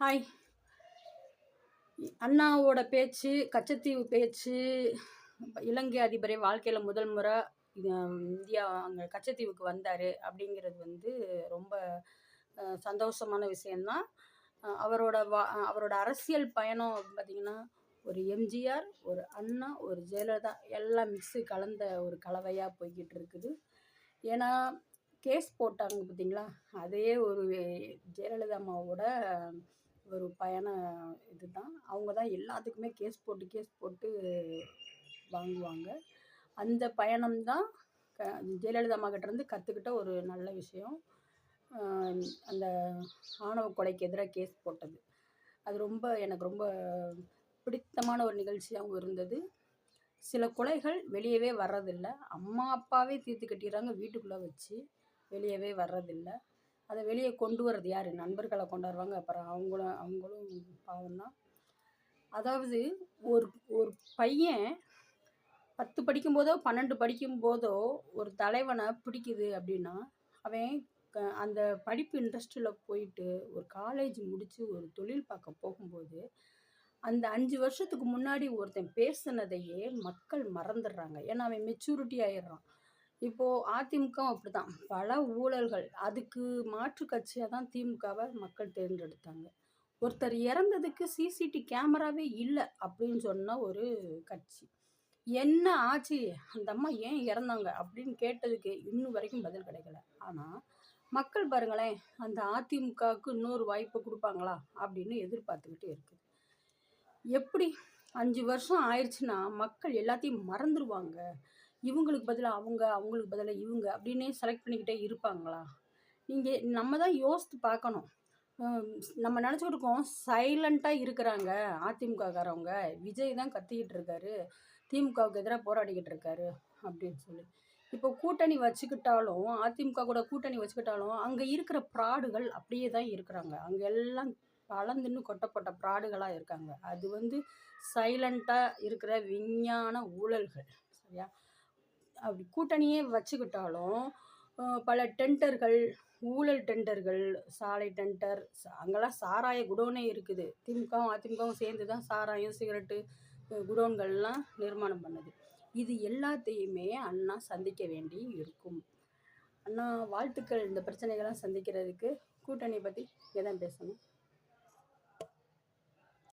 Hi அண்ணாவோட பேச்சு கச்சத்தீவு பேச்சு இலங்கை அதிபரை வாழ்க்கையில் முதல் முறை இந்தியா அங்கே கச்சத்தீவுக்கு வந்தார் அப்படிங்கிறது வந்து ரொம்ப சந்தோஷமான விஷயந்தான் அவரோட வா அவரோட அரசியல் பயணம் பார்த்திங்கன்னா ஒரு எம்ஜிஆர் ஒரு அண்ணா ஒரு ஜெயலலிதா எல்லாம் மிக்ஸு கலந்த ஒரு கலவையாக போய்கிட்டு இருக்குது. ஏன்னா கேஸ் போட்டாங்க பார்த்தீங்களா அதே ஒரு ஜெயலலிதா அம்மாவோட ஒரு பயண இதுதான். அவங்க தான் எல்லாத்துக்குமே கேஸ் போட்டு கேஸ் போட்டு வாங்குவாங்க. அந்த பயணம்தான் க ஜெயலலிதா அம்மா கிட்டேருந்து கற்றுக்கிட்ட ஒரு நல்ல விஷயம். அந்த ஆணவ கொலைக்கு எதிராக கேஸ் போட்டது. அது ரொம்ப எனக்கு ரொம்ப பிடித்தமான ஒரு நிகழ்ச்சியாகவும் இருந்தது. சில கொலைகள் வெளியவே வர்றதில்ல. அம்மா அப்பாவே தீர்த்து கட்டிடுறாங்க வீட்டுக்குள்ளே வச்சு வெளியவே வர்றதில்லை. அதை வெளியே கொண்டு வர்றது யார்? நண்பர்களை கொண்டாடுவாங்க அப்புறம் அவங்களும் அவங்களும் பாவம்தான். அதாவது ஒரு ஒரு பையன் பத்து படிக்கும்போதோ பன்னெண்டு படிக்கும்போதோ ஒரு தலைவனை பிடிக்குது அப்படின்னா அவன் க- அந்த படிப்பு இன்ட்ரெஸ்ட்டில் போயிட்டு ஒரு காலேஜ் முடித்து ஒரு தொழில் பார்க்க போகும்போது அந்த அஞ்சு வருஷத்துக்கு முன்னாடி ஒருத்தன் பேசுனதையே மக்கள் மறந்துடுறாங்க. ஏன்னா அவன் மெச்சூரிட்டி ஆயிடுறான். இப்போது அதிமுகவும் அப்படி தான் பல ஊழல்கள் அதுக்கு மாற்று கட்சியாக தான் திமுகவை மக்கள் தேர்ந்தெடுத்தாங்க. ஒருத்தர் இறந்ததுக்கு சிசிடி கேமராவே இல்லை அப்படின்னு சொன்ன ஒரு கட்சி. என்ன ஆச்சு? அந்த அம்மா ஏன் இறந்தாங்க? அப்படின்னு கேட்டதுக்கு இன்னும் வரைக்கும் பதில் கிடைக்கல. ஆனால் மக்கள் பாருங்களேன் அந்த அதிமுகவுக்கு இன்னொரு வாய்ப்பு கொடுப்பாங்களா? அப்படின்னு எதிர்பார்த்துக்கிட்டு இருக்குது எப்படி? அஞ்சு வருஷம் ஆயிடுச்சுன்னா மக்கள் எல்லாத்தையும் மறந்துடுவாங்க இவங்களுக்கு பதிலாக அவங்க அவங்களுக்கு பதிலாக இவங்க அப்படின்னே செலக்ட் பண்ணிக்கிட்டே இருப்பாங்களா? நீங்கள் நம்ம தான் யோசித்து பார்க்கணும். நம்ம நினச்சிக்கிட்டு இருக்கோம் சைலண்ட்டாக இருக்கிறாங்க அதிமுககாரவங்க. விஜய் தான் கத்திக்கிட்டு இருக்காரு. திமுகவுக்கு எதிராக போராடிக்கிட்டு இருக்காரு அப்படின்னு சொல்லி. இப்போ கூட்டணி வச்சுக்கிட்டாலும் அதிமுக கூட கூட்டணி வச்சுக்கிட்டாலும் அங்கே இருக்கிற ப்ராடுகள் அப்படியே தான் இருக்கிறாங்க. அங்கே எல்லாம் பழந்துன்னு கொட்டப்பட்ட ப்ராடுகளாக இருக்காங்க. அது வந்து சைலண்ட்டாக இருக்கிற விஞ்ஞான ஊழல்கள் சரியா? அப்படி கூட்டணியே வச்சுக்கிட்டாலும் பல டெண்டர்கள் ஊழல் டெண்டர்கள் சாலை டெண்டர் அங்கெல்லாம் சாராய குடோனே இருக்குது. திமுகவும் அதிமுகவும் சேர்ந்து தான் சாராயம் சிகரெட்டு குடோன்கள்லாம் நிர்மாணம் பண்ணுது. இது எல்லாத்தையுமே அண்ணா சந்திக்க வேண்டி இருக்கும். அண்ணா வாழ்த்துக்கள் இந்த பிரச்சனைகள்லாம் சந்திக்கிறதுக்கு. கூட்டணி பற்றி எதான் தான் பேசணும்?